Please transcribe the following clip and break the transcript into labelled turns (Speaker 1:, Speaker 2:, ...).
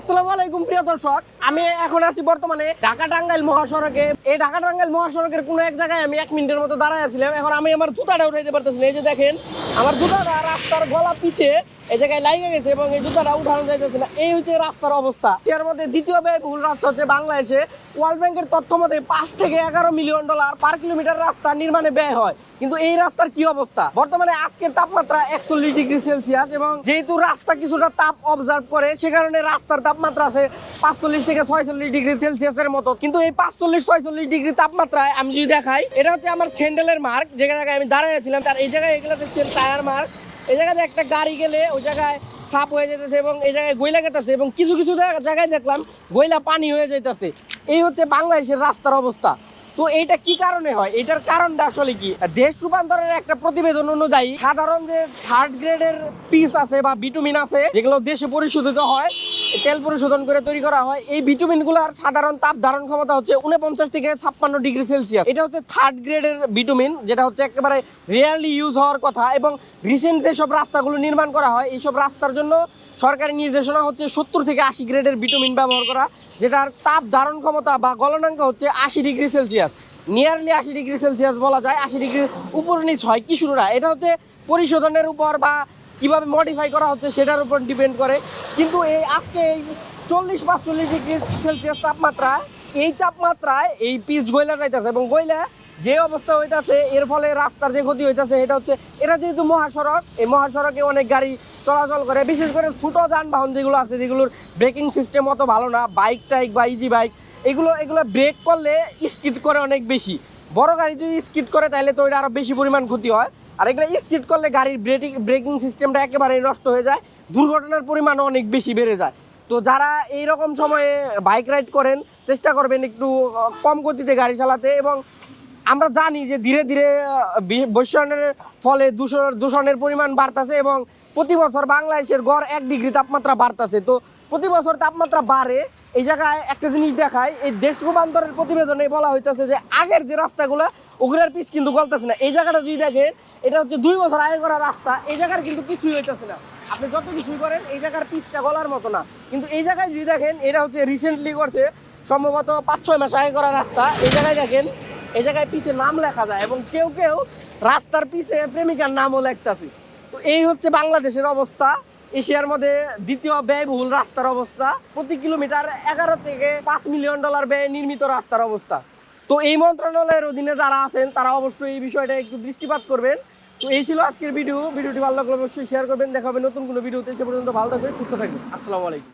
Speaker 1: আসসালামু আলাইকুম, প্রিয় দর্শক। আমি এখন আছি বর্তমানে ঢাকা টাঙ্গাইল মহাসড়কে। এই ঢাকা টাঙ্গাইল মহাসড়কের কোনো এক জায়গায় আমি এক মিনিটের মতো দাঁড়ায় আছিলাম। এখন আমি আমার জুতাটা উঠাইতে পারতেছি না। এই যে দেখেন, আমার জুতাটা রাস্তার গলা পিছে এই জায়গায় লাইগে গেছে এবং এই জুতাটা উঠানো যাইতেছে না। এই হচ্ছে রাস্তার অবস্থা। এর মধ্যে দ্বিতীয় ব্যয়বহুল রাস্তা হচ্ছে বাংলাদেশে। ওয়ার্ল্ড ব্যাংকের তথ্য মতে পাঁচ থেকে এগারো মিলিয়ন ডলার পার কিলোমিটার রাস্তা নির্মাণে ব্যয় হয়। কিন্তু এই রাস্তার কি অবস্থা? বর্তমানে আজকের তাপমাত্রা একচল্লিশ ডিগ্রি সেলসিয়াস এবং যেহেতু রাস্তা কিছুটা তাপ অবজার্ভ করে, সে কারণে রাস্তার তাপমাত্রা আছে পাঁচচল্লিশ থেকে ছয়চল্লিশ ডিগ্রি সেলসিয়াসের মতো। কিন্তু এই পাঁচচল্লিশ, ছয়চল্লিশ ডিগ্রি তাপমাত্রায় আমি যদি দেখাই, এটা হচ্ছে আমার স্যান্ডেলের মার্ক যে জায়গায় আমি দাঁড়াইছিলাম তার এই জায়গায় এগুলো দেখছেন টায়ার মার্ক এই জায়গাতে একটা গাড়ি গেলে ওই জায়গায় সাপ হয়ে যেতেছে এবং এই জায়গায় গইলা কেটেছে এবং কিছু কিছু জায়গা- জায়গায় দেখলাম গইলা পানি হয়ে যেতেছে এই হচ্ছে বাংলাদেশের রাস্তার অবস্থা। তো এইটা কি কারণে হয়? এটার কারণটা আসলে কি? দেশ রূপান্তরের একটা প্রতিবেদন অনুযায়ী সাধারণ যে থার্ড গ্রেডের পিস আছে বা ভিটামিন আছে, যেগুলো দেশে পরিশোধিত হয় তেল পরিশোধন করে তৈরি করা হয়। এই ভিটামিনগুলার সাধারণ তাপ ধারণ ক্ষমতা হচ্ছে উনপঞ্চাশ থেকে ছাপ্পান্ন ডিগ্রি সেলসিয়াস। এটা হচ্ছে থার্ড গ্রেডের ভিটামিন, যেটা হচ্ছে একেবারে রিয়ারলি ইউজ হওয়ার কথা এবং রিসেন্ট যেসব রাস্তাগুলো নির্মাণ করা হয়, এইসব রাস্তার জন্য সরকারি নির্দেশনা হচ্ছে সত্তর থেকে আশি গ্রেডের ভিটামিন ব্যবহার করা, যেটার তাপ ধারণ ক্ষমতা বা গলনাঙ্ক হচ্ছে আশি ডিগ্রি সেলসিয়াস। নিয়ারলি আশি ডিগ্রি সেলসিয়াস বলা যায়, আশি ডিগ্রি উপর নিচ হয় কিশোররা। এটা হচ্ছে পরিশোধনের উপর বা কীভাবে মডিফাই করা হচ্ছে সেটার উপর ডিপেন্ড করে। কিন্তু এই আজকে এই চল্লিশ পাঁচচল্লিশ ডিগ্রি সেলসিয়াস তাপমাত্রা, এই তাপমাত্রায় এই পিচ গয়লা যাইতেছে এবং গইলা যে অবস্থা হইতাছে, এর ফলে রাস্তার যে ক্ষতি হইতাছে, এটা হচ্ছে, এটা যেহেতু মহাসড়ক, এই মহাসড়কে অনেক গাড়ি চলাচল করে। বিশেষ করে ছোট যানবাহন যেগুলো আছে, যেগুলোর ব্রেকিং সিস্টেম অত ভালো না বাইক টাইক বা ইজি বাইক এগুলো এগুলো ব্রেক করলে স্কিড করে অনেক বেশি। বড় গাড়ি যদি স্কিড করে তাহলে তো এটা আরও বেশি পরিমাণ ক্ষতি হয়। আর এগুলো স্কিড করলে গাড়ির ব্রেকিং ব্রেকিং সিস্টেমটা একেবারে নষ্ট হয়ে যায় দুর্ঘটনার পরিমাণও অনেক বেশি বেড়ে যায়। তো যারা এই রকম সময়ে বাইক রাইড করেন চেষ্টা করবেন একটু কম গতিতে গাড়ি চালাতে এবং আমরা জানি যে ধীরে ধীরে আহ, বি- বৈষয়নের ফলে দূষণ দূষণের পরিমাণ বাড়তেছে এবং প্রতি বছর বাংলাদেশের গড় এক ডিগ্রি তাপমাত্রা বাড়তেছে। তো প্রতি বছর তাপমাত্রা বাড়ে এই জায়গায় একটা জিনিস দেখায়, এই দেশ রূপান্তরের প্রতিবেদনে বলা হইতেছে যে আগের যে রাস্তাগুলো, ওগুলোর পিচ কিন্তু গলতেছে না। এই জায়গাটা যদি দেখেন, এটা হচ্ছে দুই বছর আগে করা রাস্তা, এই জায়গার কিন্তু কিছুই হইতেছে না। আপনি যত কিছুই করেন, এই জায়গার পিচটা গলার মতো না। কিন্তু এই জায়গায় যদি দেখেন, এটা হচ্ছে রিসেন্টলি করছে, সম্ভবত পাঁচ, ছয় মাস আগে করা রাস্তা। এই জায়গায় দেখেন, এই জায়গায় পিছে নাম লেখা যায় এবং কেউ কেউ রাস্তার পিছে প্রেমিকার নামও লেখতাছে। তো এই হচ্ছে বাংলাদেশের অবস্থা। এশিয়ার মধ্যে দ্বিতীয় ব্যয়বহুল রাস্তার অবস্থা। প্রতি কিলোমিটার এগারো থেকে পাঁচ মিলিয়ন ডলার ব্যয় নির্মিত রাস্তার অবস্থা। তো এই মন্ত্রণালয়ের অধীনে যারা আছেন, তারা অবশ্যই এই বিষয়টা একটু দৃষ্টিপাত করবেন। তো এই ছিল আজকের ভিডিও। ভিডিওটি ভালো লাগলে অবশ্যই শেয়ার করবেন। দেখাবেন নতুন কোনো ভিডিওতে। সে পর্যন্ত ভালো থাকবেন, সুস্থ থাকবেন। আসসালামু আলাইকুম।